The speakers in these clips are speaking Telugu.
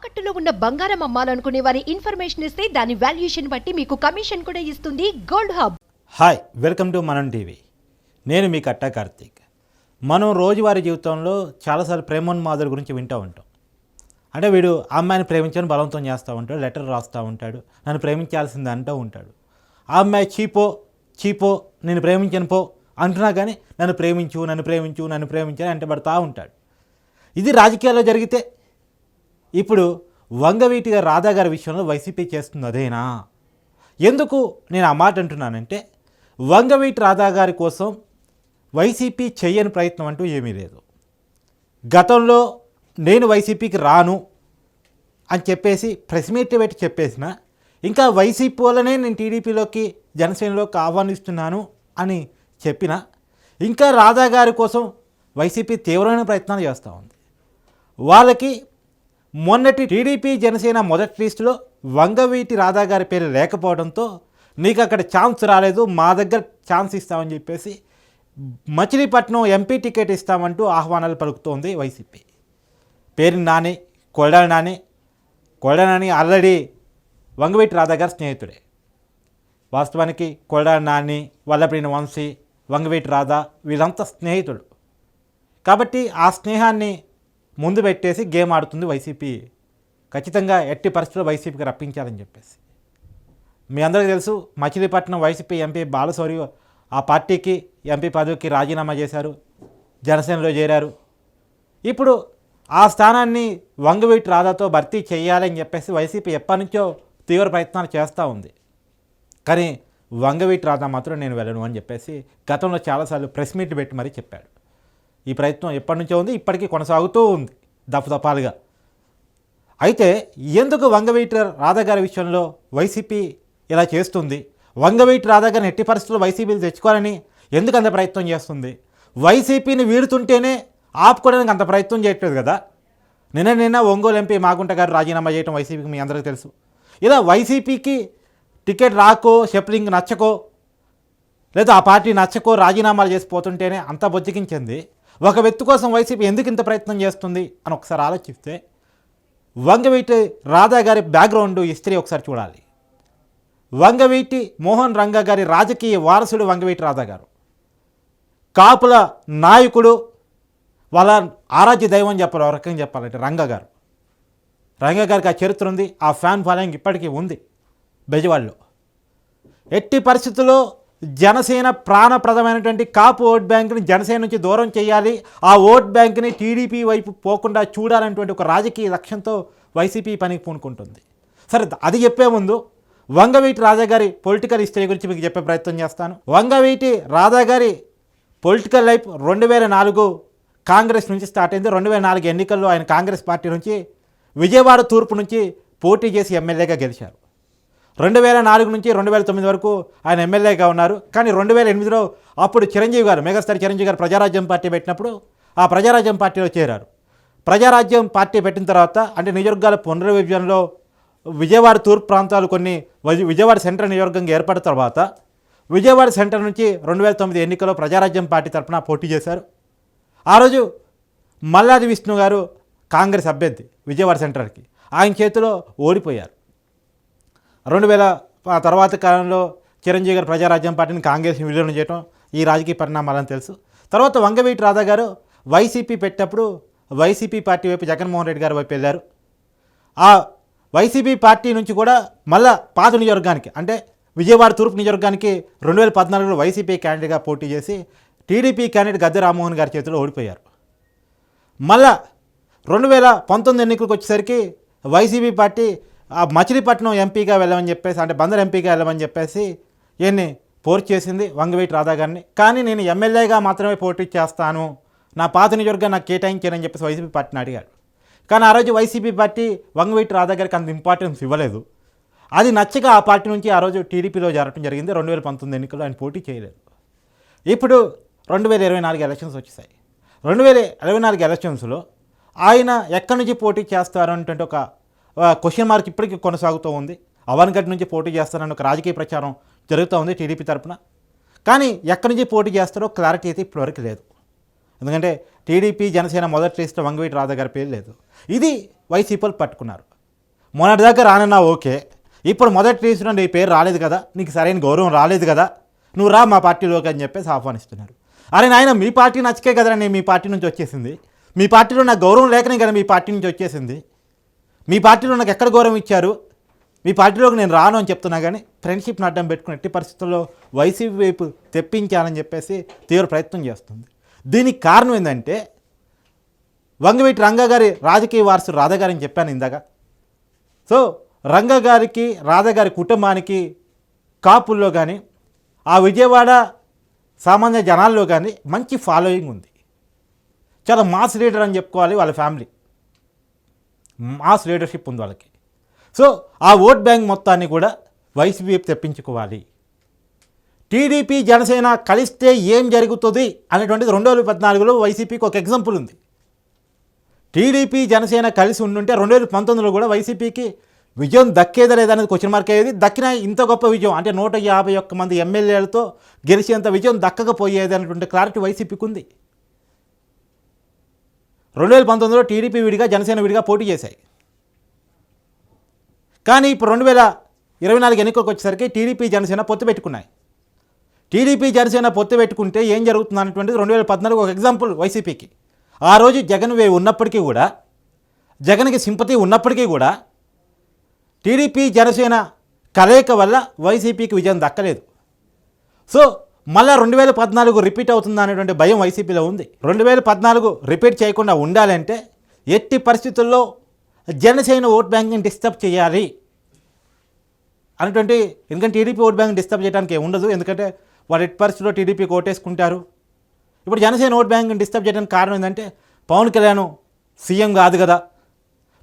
తాకట్టులో ఉన్న బంగారం అమ్మాలనుకునే వారి ఇన్ఫర్మేషన్ ఇస్తే దాని వాల్యుయేషన్ బట్టి మీకు కమిషన్ కూడా ఇస్తుంది gold hub. Hi welcome to Manam TV. నేను మీ కట్టా కార్తీక్. మనం రోజువారీ జీవితంలో చాలాసార్లు ప్రేమోన్మాదుల గురించి వింటూ ఉంటాం. అంటే వీడు ఆ అమ్మాయిని ప్రేమించని బలవంతం చేస్తూ ఉంటాడు లెటర్ రాస్తూ ఉంటాడు నన్ను ప్రేమించాల్సింది అంటూ ఉంటాడు. ఆ అమ్మాయి చీపో చీపో నేను ప్రేమించను పో అంటున్నా కానీ నన్ను ప్రేమించు నన్ను ప్రేమించు నన్ను ప్రేమించు అని అంటబడతా ఉంటాడు. ఇది రాజకీయాల్లో జరిగితే ఇప్పుడు వంగవీటి గారు రాధా గారి విషయంలో వైసీపీ చేస్తుంది అదేనా? ఎందుకు నేను ఆ మాట అంటున్నానంటే వంగవీటి రాధా గారి కోసం వైసీపీ చేయని ప్రయత్నం అంటూ ఏమీ లేదు. గతంలో నేను వైసీపీకి రాను అని చెప్పేసి ప్రెస్ మీట్ పెట్టి చెప్పేసిన ఇంకా వైసీపీ వల్లనే నేను టీడీపీలోకి జనసేనలోకి ఆహ్వానిస్తున్నాను అని చెప్పిన ఇంకా రాధా గారి కోసం వైసీపీ తీవ్రమైన ప్రయత్నాలు చేస్తూ ఉంది. వాళ్ళకి మొన్నటి టీడీపీ జనసేన మొదటి లిస్టులో వంగవీటి రాధా గారి పేరు లేకపోవడంతో నీకు అక్కడ ఛాన్స్ రాలేదు మా దగ్గర ఛాన్స్ ఇస్తామని చెప్పేసి మచిలీపట్నం ఎంపీ టికెట్ ఇస్తామంటూ ఆహ్వానాలు పలుకుతోంది వైసీపీ. పేరు నాని కొడాలి నాని కొడాలి నాని ఆల్రెడీ వంగవీటి రాధా గారి స్నేహితుడే. వాస్తవానికి కొడాలి నాని వల్లభ్రీని వంశీ వంగవీటి రాధా వీళ్ళంతా స్నేహితుడు కాబట్టి ఆ స్నేహాన్ని ముందు పెట్టేసి గేమ్ ఆడుతుంది వైసీపీ. ఖచ్చితంగా ఎట్టి పరిస్థితుల్లో వైసీపీకి రప్పించాలని చెప్పేసి. మీ అందరికీ తెలుసు మచిలీపట్నం వైసీపీ ఎంపీ బాలశౌరి ఆ పార్టీకి ఎంపీ పదవికి రాజీనామా చేశారు జనసేనలో చేరారు. ఇప్పుడు ఆ స్థానాన్ని వంగవీటి రాధాతో భర్తీ చేయాలని చెప్పేసి వైసీపీ ఎప్పటి నుంచో తీవ్ర ప్రయత్నాలు చేస్తూ ఉంది. కానీ వంగవీటి రాధా మాత్రం నేను వెళ్ళను అని చెప్పేసి గతంలో చాలాసార్లు ప్రెస్ మీట్ పెట్టి మరీ చెప్పాడు. ఈ ప్రయత్నం ఎప్పటి నుంచో ఉంది ఇప్పటికీ కొనసాగుతూ ఉంది దఫదఫాలుగా. అయితే ఎందుకు వంగవీటి రాధా గారి విషయంలో వైసీపీ ఇలా చేస్తుంది? వంగవీటి రాధా గారిని ఎట్టి పరిస్థితుల్లో వైసీపీలు తెచ్చుకోవాలని ఎందుకు అంత ప్రయత్నం చేస్తుంది? వైసీపీని వీడుతుంటేనే ఆపుకోవడానికి అంత ప్రయత్నం చేయట్లేదు కదా? నిన్న నిన్న ఒంగోలు ఎంపీ మాగుంట గారు రాజీనామా చేయడం వైసీపీకి మీ అందరికీ తెలుసు. ఇలా వైసీపీకి టికెట్ రాకో షెప్లింగ్ నచ్చకో లేదా ఆ పార్టీ నచ్చకో రాజీనామాలు చేసి పోతుంటేనే అంత బొజ్జగించింది ఒక వ్యక్తి కోసం వైసీపీ ఎందుకు ఇంత ప్రయత్నం చేస్తుంది అని ఒకసారి ఆలోచిస్తే వంగవీటి రాధా గారి బ్యాక్గ్రౌండ్ హిస్టరీ ఒకసారి చూడాలి. వంగవీటి మోహన్ రంగ గారి రాజకీయ వారసుడు వంగవీటి రాధా గారు. కాపుల నాయకుడు వాళ్ళ ఆరాధ్య దైవం చెప్పాలి ఒక రకంగా చెప్పాలంటే రంగ గారు. రంగ గారికి ఆ చరిత్ర ఉంది ఆ ఫ్యాన్ ఫాలోయింగ్ ఇప్పటికీ ఉంది బెజవాడలో. ఎట్టి పరిస్థితుల్లో జనసేన ప్రాణప్రదమైనటువంటి కాపు ఓట్ బ్యాంక్ని జనసేన నుంచి దూరం చేయాలి. ఆ ఓట్ బ్యాంక్ని టీడీపీ వైపు పోకుండా చూడాలనేటువంటి ఒక రాజకీయ లక్ష్యంతో వైసీపీ పనికి పూనుకుంటుంది. సరే అది చెప్పే ముందు వంగవీటి రాజా గారి పొలిటికల్ హిస్టరీ గురించి మీకు చెప్పే ప్రయత్నం చేస్తాను. వంగవీటి రాధా గారి పొలిటికల్ లైఫ్ రెండు వేల నాలుగు కాంగ్రెస్ నుంచి స్టార్ట్ అయింది. రెండు వేల నాలుగు ఎన్నికల్లో ఆయన కాంగ్రెస్ పార్టీ నుంచి విజయవాడ తూర్పు నుంచి పోటీ చేసి ఎమ్మెల్యేగా గెలిచారు. రెండు వేల నాలుగు నుంచి రెండు వేల తొమ్మిది వరకు ఆయన ఎమ్మెల్యేగా ఉన్నారు. కానీ రెండు వేల ఎనిమిదిలో అప్పుడు చిరంజీవి గారు మెగాస్టార్ చిరంజీవి గారు ప్రజారాజ్యం పార్టీ పెట్టినప్పుడు ఆ ప్రజారాజ్యం పార్టీలో చేరారు. ప్రజారాజ్యం పార్టీ పెట్టిన తర్వాత అంటే నియోజకవర్గాల పునర్విభజనలో విజయవాడ తూర్పు ప్రాంతాలు కొన్ని విజయవాడ సెంట్రల్ నియోజకవర్గంగా ఏర్పడిన తర్వాత విజయవాడ సెంటర్ నుంచి రెండు వేల తొమ్మిది ఎన్నికల్లో ప్రజారాజ్యం పార్టీ తరఫున పోటీ చేశారు. ఆ రోజు మల్లాది విష్ణు గారు కాంగ్రెస్ అభ్యర్థి విజయవాడ సెంటర్కి ఆయన చేతిలో ఓడిపోయారు. రెండు వేల తర్వాత కాలంలో చిరంజీవి గారు ప్రజారాజ్యం పార్టీని కాంగ్రెస్ విలీనం చేయడం ఈ రాజకీయ పరిణామాలని తెలుసు. తర్వాత వంగవీటి రాధా గారు వైసీపీ పెట్టినప్పుడు వైసీపీ పార్టీ వైపు జగన్మోహన్ రెడ్డి గారి వైపు వెళ్ళారు. ఆ వైసీపీ పార్టీ నుంచి కూడా మళ్ళా పాత నియోజకవర్గానికి అంటే విజయవాడ తూర్పు నియోజకవర్గానికి రెండు వేల పద్నాలుగులో వైసీపీ క్యాండిడేట్గా పోటీ చేసి టీడీపీ క్యాండిడేట్ గద్దె రామ్మోహన్ గారి చేతిలో ఓడిపోయారు. మళ్ళా రెండు వేల పంతొమ్మిది ఎన్నికలకు వచ్చేసరికి వైసీపీ పార్టీ ఆ మచిలీపట్నం ఎంపీగా వెళ్ళమని చెప్పేసి అంటే బందర్ ఎంపీగా వెళ్ళమని చెప్పేసి ఈయన్ని పోర్ట్ చేసింది వంగవీటి రాధా గారిని. కానీ నేను ఎమ్మెల్యేగా మాత్రమే పోటీ చేస్తాను. నా పాత నియోజకవర్గం నాకు కేటాయించానని చెప్పేసి వైసీపీ పార్టీని అడిగాడు. కానీ ఆ రోజు వైసీపీ పార్టీ వంగవీటి రాధా గారికి అంత ఇంపార్టెన్స్ ఇవ్వలేదు. అది నచ్చక ఆ పార్టీ నుంచి ఆ రోజు టీడీపీలో జరగడం జరిగింది. రెండు వేల పంతొమ్మిది ఎన్నికల్లో ఆయన పోటీ చేయలేదు. ఇప్పుడు రెండు వేల ఇరవై నాలుగు ఎలక్షన్స్ వచ్చేసాయి. రెండు వేల ఇరవై నాలుగు ఎలక్షన్స్లో ఆయన ఎక్కడి నుంచి పోటీ చేస్తారు అనేటువంటి ఒక క్వశ్చన్ మార్క్ ఇప్పటికీ కొనసాగుతూ ఉంది. అవన్గడ్ నుంచి పోటీ చేస్తారని ఒక రాజకీయ ప్రచారం జరుగుతూ ఉంది టీడీపీ తరఫున కానీ ఎక్కడి నుంచి పోటీ చేస్తారో క్లారిటీ అయితే ఇప్పటివరకు లేదు. ఎందుకంటే టీడీపీ జనసేన మొదటి లిస్ట్లో వంగవీటి రాధా గారి పేరు లేదు. ఇది వైసీపీలు పట్టుకున్నారు. మొన్నటిదాకా రానన్నా ఓకే. ఇప్పుడు మొదటి లిస్టులో నీ పేరు రాలేదు కదా నీకు సరైన గౌరవం రాలేదు కదా నువ్వు రా మా పార్టీలోకి అని చెప్పేసి ఆహ్వానిస్తున్నారు. అరే నాయన మీ పార్టీ నచ్చకే కదరా నేను మీ పార్టీ నుంచి వచ్చేసింది? మీ పార్టీలో నా గౌరవం లేకనే కదా మీ పార్టీ నుంచి వచ్చేసింది? మీ పార్టీలో నాకు ఎక్కడ గౌరవం ఇచ్చారు? మీ పార్టీలోకి నేను రాను అని చెప్తున్నా కానీ ఫ్రెండ్షిప్ అడ్డం పెట్టుకుని ఎట్టి పరిస్థితుల్లో వైసీపీ వైపు తెప్పించాలని చెప్పేసి తీవ్ర ప్రయత్నం చేస్తుంది. దీనికి కారణం ఏంటంటే వంగవీటి రంగా గారి రాజకీయ వారసు రాధాగారిని చెప్పాను ఇందాక. సో రంగ గారికి రాధా గారి కుటుంబానికి కాపుల్లో కానీ ఆ విజయవాడ సామాన్య జనాల్లో కానీ మంచి ఫాలోయింగ్ ఉంది. చాలా మాస్ లీడర్ అని చెప్పుకోవాలి వాళ్ళ ఫ్యామిలీ మాస్ లీడర్షిప్ ఉంది వాళ్ళకి. సో ఆ ఓట్ బ్యాంక్ మొత్తాన్ని కూడా వైసీపీ తెప్పించుకోవాలి. టీడీపీ జనసేన కలిస్తే ఏం జరుగుతుంది అనేటువంటిది రెండు వేల పద్నాలుగులో వైసీపీకి ఒక ఎగ్జాంపుల్ ఉంది. టీడీపీ జనసేన కలిసి ఉండుంటే రెండు వేల పంతొమ్మిదిలో కూడా వైసీపీకి విజయం దక్కేదా అనేది క్వశ్చన్ మార్క్ అయ్యేది. దక్కిన ఇంత గొప్ప విజయం అంటే నూట యాభై ఒక్క మంది ఎమ్మెల్యేలతో గెలిచేంత విజయం దక్కకపోయేది అనేటువంటి క్లారిటీ వైసీపీకి ఉంది. రెండు వేల పంతొమ్మిదిలో టీడీపీ విడిగా జనసేన విడిగా పోటీ చేశాయి. కానీ ఇప్పుడు రెండు వేల ఇరవై నాలుగు ఎన్నికలకు వచ్చేసరికి టీడీపీ జనసేన పొత్తు పెట్టుకున్నాయి. టీడీపీ జనసేన పొత్తు పెట్టుకుంటే ఏం జరుగుతుంది అనేటువంటిది రెండు వేల పద్నాలుగు ఒక ఎగ్జాంపుల్ వైసీపీకి. ఆ రోజు జగన్ వే ఉన్నప్పటికీ కూడా జగన్కి సింపతి ఉన్నప్పటికీ కూడా టీడీపీ జనసేన కలయిక వల్ల వైసీపీకి విజయం దక్కలేదు. సో మళ్ళా రెండు వేల పద్నాలుగు రిపీట్ అవుతుందా అనేటువంటి భయం వైసీపీలో ఉంది. రెండు వేల పద్నాలుగు రిపీట్ చేయకుండా ఉండాలంటే ఎట్టి పరిస్థితుల్లో జనసేన ఓట్ బ్యాంక్ని డిస్టర్బ్ చేయాలి అనేటువంటి ఎందుకంటే టీడీపీ ఓట్ బ్యాంక్ డిస్టర్బ్ చేయడానికి ఉండదు ఎందుకంటే వాడు ఎట్టి పరిస్థితుల్లో టీడీపీకి ఓటేసుకుంటారు. ఇప్పుడు జనసేన ఓట్ బ్యాంక్ని డిస్టర్బ్ చేయడానికి కారణం ఏంటంటే పవన్ కళ్యాణ్ సీఎం కాదు కదా.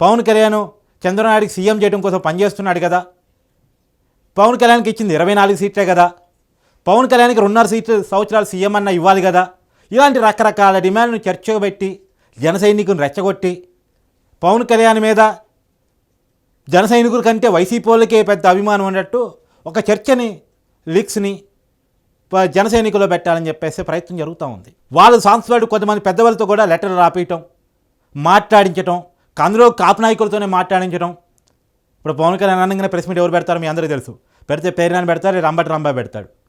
పవన్ కళ్యాణ్ చంద్రనాయుడికి సీఎం చేయడం కోసం పనిచేస్తున్నాడు కదా. పవన్ కళ్యాణ్కి ఇచ్చింది ఇరవై నాలుగు సీట్లే కదా. పవన్ కళ్యాణ్కి రెండున్నర సీట్లు సంవత్సరాలు సీఎం అన్న ఇవ్వాలి కదా. ఇలాంటి రకరకాల డిమాండ్ను చర్చబెట్టి జన సైనికుని రెచ్చగొట్టి పవన్ కళ్యాణ్ మీద జన సైనికుల కంటే వైసీపీలకే పెద్ద అభిమానం అన్నట్టు ఒక చర్చని లీక్స్ని ప- జన సైనికులో పెట్టాలని చెప్పేసి ప్రయత్నం జరుగుతూ ఉంది. వాళ్ళు సాంస్కృతిక కొంతమంది పెద్దవాళ్ళతో కూడా లెటర్లు రాపించటం మాట్లాడించటం అందులో కాపు నాయకులతోనే మాట్లాడించడం ఇప్పుడు పవన్ కళ్యాణ్ అనగానే ప్రెస్ మీట్ ఎవరు పెడతారో మీ అందరికీ తెలుసు. పెడితే పేరునాని పెడతారు రంబటి రంబా పెడతాడు.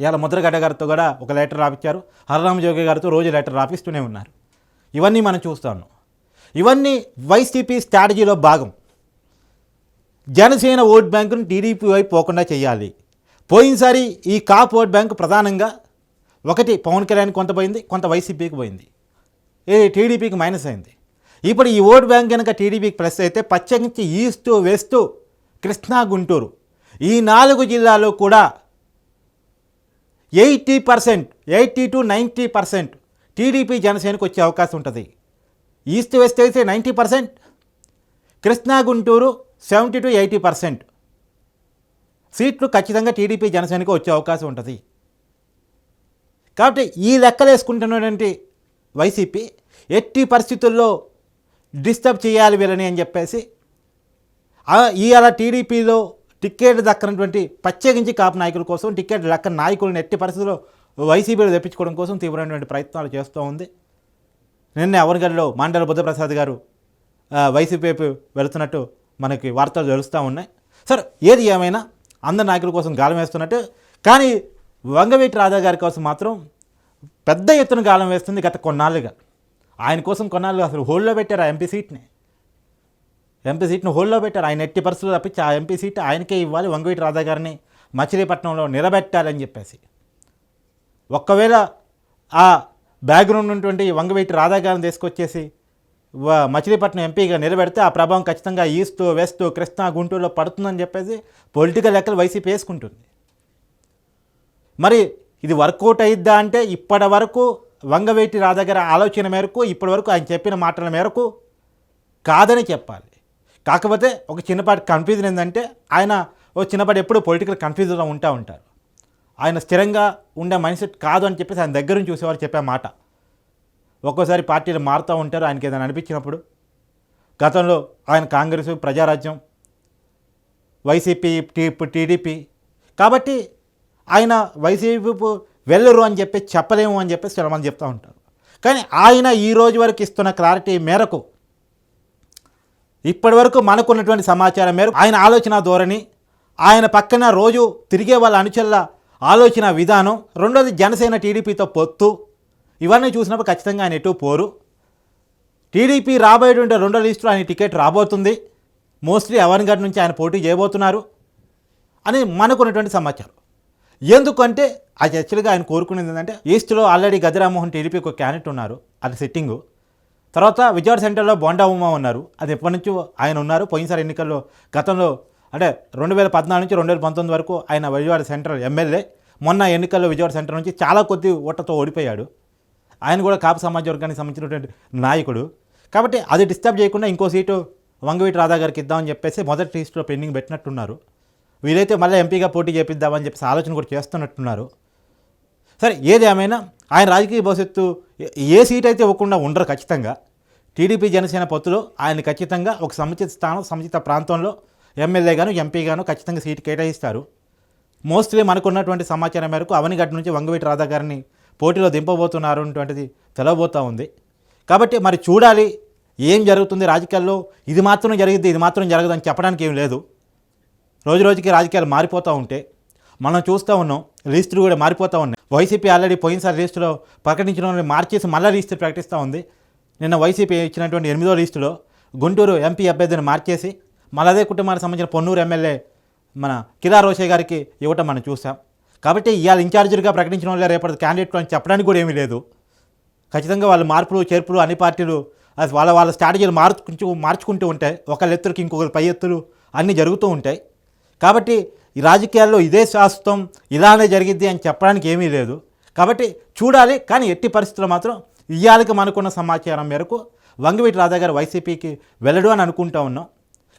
ఇవాళ ముద్రగడ్డ గారితో కూడా ఒక లెటర్ రాపించారు హరరామ జోగి గారితో రోజు లెటర్ రాపిస్తూనే ఉన్నారు. ఇవన్నీ మనం చూస్తాను ఇవన్నీ వైసీపీ స్ట్రాటజీలో భాగం. జనసేన ఓట్ బ్యాంకును టీడీపీ వైపు పోకుండా చేయాలి. పోయినసారి ఈ కాప్ ఓట్ బ్యాంకు ప్రధానంగా ఒకటి పవన్ కళ్యాణ్ కొంత పోయింది కొంత వైసీపీకి పోయింది. ఏ టీడీపీకి మైనస్ అయింది. ఇప్పుడు ఈ ఓట్ బ్యాంక్ కనుక టీడీపీకి ప్లస్ అయితే పచ్చగించి ఈస్టు వెస్ట్ కృష్ణా గుంటూరు. ఈ నాలుగు జిల్లాలో కూడా eighty percent eighty to ninety percent TDP జనసేనకు వచ్చే అవకాశం ఉంటుంది. ఈస్ట్ వెస్ట్ అయితే ninety percent Krishna Guntur seventy to eighty percent సీట్లు ఖచ్చితంగా టీడీపీ జనసేనకు వచ్చే అవకాశం ఉంటుంది. కాబట్టి ఈ లెక్కలు వేసుకుంటున్నటువంటి వైసీపీ ఎట్టి పరిస్థితుల్లో డిస్టర్బ్ చేయాలి వీళ్ళని అని చెప్పేసి ఆ- ఇవాళ టీడీపీలో టికెట్ దక్కనటువంటి ప్రత్యేకించి కాపు నాయకుల కోసం టికెట్ దక్కని నాయకులను ఎట్టి పరిస్థితుల్లో వైసీపీలో తెప్పించుకోవడం కోసం తీవ్రమైనటువంటి ప్రయత్నాలు చేస్తూ ఉంది. నిన్న అవనగడ్డలో మండల బుద్ధప్రసాద్ గారు వైసీపీ వైపు వెళుతున్నట్టు మనకి వార్తలు తెలుస్తూ ఉన్నాయి. సరే ఏది ఏమైనా అందరి నాయకుల కోసం గాలం వేస్తున్నట్టు కానీ వంగవీటి రాధా గారి కోసం మాత్రం పెద్ద ఎత్తున గాలం వేస్తుంది గత కొన్నాళ్ళుగా. ఆయన కోసం కొన్నాళ్ళు అసలు హోల్డ్లో పెట్టారు ఆ ఎంపీ సీట్ని. ఎంపీ సీట్ను హోల్డ్లో పెట్టారు. ఆయన ఎట్టి పరిస్థితులు తప్పించి ఆ ఎంపీ సీట్ ఆయనకే ఇవ్వాలి. వంగవీటి రాధా గారిని మచిలీపట్నంలో నిలబెట్టాలని చెప్పేసి. ఒక్కవేళ ఆ బ్యాక్గ్రౌండ్ ఉన్నటువంటి వంగవీటి రాధా గారిని తీసుకొచ్చేసి మచిలీపట్నం ఎంపీగా నిలబెడితే ఆ ప్రభావం ఖచ్చితంగా ఈస్ట్ వెస్ట్ కృష్ణా గుంటూరులో పడుతుందని చెప్పేసి పొలిటికల్ లెక్కలు వైసీపీ వేసుకుంటుంది. మరి ఇది వర్కౌట్ అయిద్దా అంటే ఇప్పటి వరకు వంగవేటి రాధా గారి ఆలోచన మేరకు ఇప్పటి వరకు ఆయన చెప్పిన మాటల మేరకు కాదని చెప్పాలి. కాకపోతే ఒక చిన్నపాటి కన్ఫ్యూజన్ ఏంటంటే ఆయన ఓ చిన్నపాటి ఎప్పుడు పొలిటికల్ కన్ఫ్యూజన్లో ఉంటా ఉంటారు. ఆయన స్థిరంగా ఉండే మైండ్ సెట్ కాదు అని చెప్పేసి ఆయన దగ్గర నుంచి చూసేవారు చెప్పే మాట. ఒక్కోసారి పార్టీలు మారుతూ ఉంటారు ఆయనకి ఏదైనా అనిపించినప్పుడు. గతంలో ఆయన Congress Prajarajyam YCP T TDP. కాబట్టి ఆయన వైసీపీ వెళ్ళరు అని చెప్పి చెప్పలేము అని చెప్పేసి చాలామంది చెప్తూ ఉంటారు. కానీ ఆయన ఈ రోజు వరకు ఇస్తున్న క్లారిటీ మేరకు ఇప్పటి వరకు మనకున్నటువంటి సమాచారం మేరకు ఆయన ఆలోచన ధోరణి ఆయన పక్కన రోజు తిరిగే వాళ్ళ అనుచరుల ఆలోచన విధానం రెండోది జనసేన టీడీపీతో పొత్తు. ఇవన్నీ చూసినప్పుడు ఖచ్చితంగా ఆయన ఎటు పోరు. టీడీపీ రాబోయేటువంటి రెండో లిస్టులో ఆయన టికెట్ రాబోతుంది. మోస్ట్లీ అవన్గఢ్ నుంచి ఆయన పోటీ చేయబోతున్నారు అని మనకున్నటువంటి సమాచారం. ఎందుకంటే అది యాక్చువల్గా ఆయన కోరుకునేది ఏంటంటే ఈస్ట్లో ఆల్రెడీ గదిరామోహన్ టీడీపీకి ఒక క్యాండిడేట్ ఉన్నారు. అది సిట్టింగు. తర్వాత విజయవాడ సెంటర్లో బోండా ఉమా ఉన్నారు. అది ఎప్పటి నుంచో ఆయన ఉన్నారు. పోయినసారి ఎన్నికల్లో గతంలో అంటే రెండు వేల పద్నాలుగు నుంచి రెండు వేల పంతొమ్మిది వరకు ఆయన విజయవాడ సెంటర్ ఎమ్మెల్యే. మొన్న ఎన్నికల్లో విజయవాడ సెంటర్ నుంచి చాలా కొద్ది ఓట్లతో ఓడిపోయాడు. ఆయన కూడా కాపు సమాజ వర్గానికి సంబంధించినటువంటి నాయకుడు. కాబట్టి అది డిస్టర్బ్ చేయకుండా ఇంకో సీటు వంగవీటి రాధా గారికి ఇద్దామని చెప్పేసి మొదటి లిస్టులో పెండింగ్ పెట్టినట్టున్నారు. వీలైతే మళ్ళీ ఎంపీగా పోటీ చేపిద్దామని చెప్పేసి ఆలోచన కూడా చేస్తున్నట్టున్నారు. సరే ఏది ఏమైనా ఆయన రాజకీయ భవిష్యత్తు ఏ- సీట్ అయితే ఇవ్వకుండా ఉండరు ఖచ్చితంగా. టీడీపీ జనసేన పొత్తులో ఆయన ఖచ్చితంగా ఒక సముచిత స్థానం సముచిత ప్రాంతంలో ఎమ్మెల్యేగాను ఎంపీగాను ఖచ్చితంగా సీటు కేటాయిస్తారు. మోస్ట్లీ మనకున్నటువంటి సమాచారం మేరకు అవనిగడ్డ నుంచి వంగవీటి రాధా గారిని పోటీలో దింపబోతున్నారు అటువంటిది తెలవబోతూ ఉంది. కాబట్టి మరి చూడాలి ఏం జరుగుతుంది రాజకీయాల్లో? ఇది మాత్రం జరిగింది ఇది మాత్రం జరగదని చెప్పడానికి ఏం లేదు. రోజు రోజుకి రాజకీయాలు మారిపోతూ ఉంటే మనం చూస్తూ ఉన్నాం లిస్టులు కూడా మారిపోతూ ఉన్నాయి. వైసీపీ ఆల్రెడీ పోయినసారి లిస్టులో ప్రకటించిన మార్చేసి మళ్ళీ లిస్టు ప్రకటిస్తూ ఉంది. నిన్న వైసీపీ ఇచ్చినటువంటి ఎనిమిదో లిస్టులో గుంటూరు ఎంపీ అభ్యర్థిని మార్చేసి మళ్ళీ అదే కుటుంబానికి సంబంధించిన పొన్నూరు ఎమ్మెల్యే మన కిరా రోషే గారికి ఇవ్వటం మనం చూసాం కాబట్టి ఇవాళ ఇన్ఛార్జీలుగా ప్రకటించిన వాళ్ళే రేపటి క్యాండిడేట్లు అని చెప్పడానికి కూడా ఏమీ లేదు. ఖచ్చితంగా వాళ్ళు మార్పులు చేర్పులు అన్ని పార్టీలు అది వాళ్ళ వాళ్ళ స్ట్రాటజీలు మార్చుకుంటూ మార్చుకుంటూ ఉంటాయి. ఒకళ్ళ ఎత్తులకి ఇంకొకరు పై ఎత్తులు అన్నీ జరుగుతూ ఉంటాయి. కాబట్టి ఈ రాజకీయాల్లో ఇదే శాశ్వతం ఇలానే జరిగిద్ది అని చెప్పడానికి ఏమీ లేదు. కాబట్టి చూడాలి కానీ ఎట్టి పరిస్థితుల్లో మాత్రం ఇయ్యాలకి మనకున్న సమాచారం మేరకు వంగవీటి రాధా గారు వైసీపీకి వెళ్ళడు అని అనుకుంటా ఉన్నాం.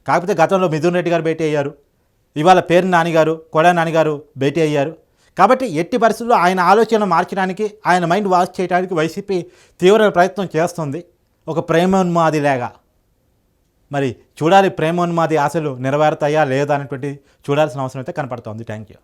కాకపోతే గతంలో మిథున్ రెడ్డి గారు భేటీ అయ్యారు. ఇవాళ పేరు నాన్నగారు కొడా నాన్నగారు భేటీ అయ్యారు. కాబట్టి ఎట్టి పరిస్థితుల్లో ఆయన ఆలోచన మార్చడానికి ఆయన మైండ్ వాష్ చేయడానికి వైసీపీ తీవ్ర ప్రయత్నం చేస్తుంది. ఒక ప్రేమోన్మాదిలాగా. మరి చూడాలి ప్రేమోన్మాది ఆశలు నెరవేరుతాయా లేదా అనేటువంటి చూడాల్సిన అవసరం అయితే కనపడుతోంది. Thank you